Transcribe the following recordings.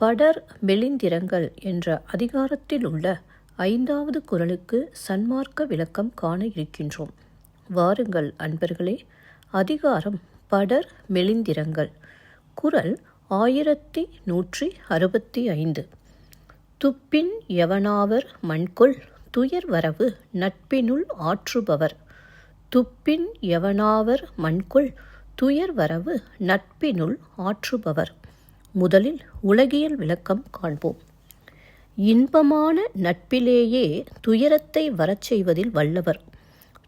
படர் மெலிந்திரங்கள் என்ற அதிகாரத்தில் உள்ள ஐந்தாவது குரலுக்கு சன்மார்க்க விளக்கம் காண இருக்கின்றோம். வாருங்கள் அன்பர்களே அதிகாரம் படர் மெலிந்திரங்கள். குரல் ஆயிரத்தி நூற்றி அறுபத்தி ஐந்து துப்பின் எவனாவர் மண்கொள் துயர் வரவு நட்பினுள் ஆற்றுபவர். துப்பின் எவனாவர் மண்கொள் துயர் வரவு நட்பினுள் ஆற்றுபவர். முதலில் உலகியல் விளக்கம் காண்போம். இன்பமான நட்பிலேயே துயரத்தை வரச் செய்வதில் வல்லவர்.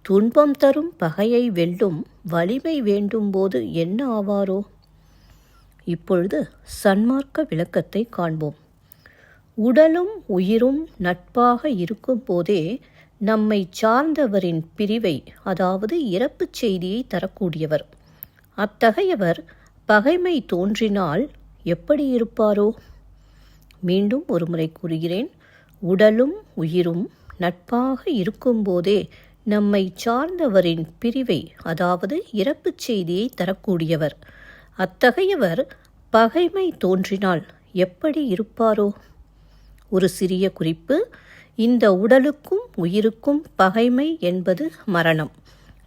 துன்பம் தரும் பகையை வெல்லும் வலிமை வேண்டும் போது என்ன ஆவாரோ? இப்பொழுது சன்மார்க்க விளக்கத்தை காண்போம். உடலும் உயிரும் நட்பாக இருக்கும் போதே நம்மை சார்ந்தவரின் பிரிவை அதாவது இறப்புச் செய்தியை தரக்கூடியவர். அத்தகையவர் பகைமை தோன்றினால் எப்படி இருப்பாரோ? மீண்டும் ஒருமுறை கூறுகிறேன். உடலும் உயிரும் நட்பாக இருக்கும்போதே நம்மை சார்ந்தவரின் பிரிவை அதாவது இறப்புச் செய்தியை தரக்கூடியவர். அத்தகையவர் பகைமை தோன்றினால் எப்படி இருப்பாரோ? ஒரு சிறிய குறிப்பு இந்த உடலுக்கும் உயிருக்கும் பகைமை என்பது மரணம்.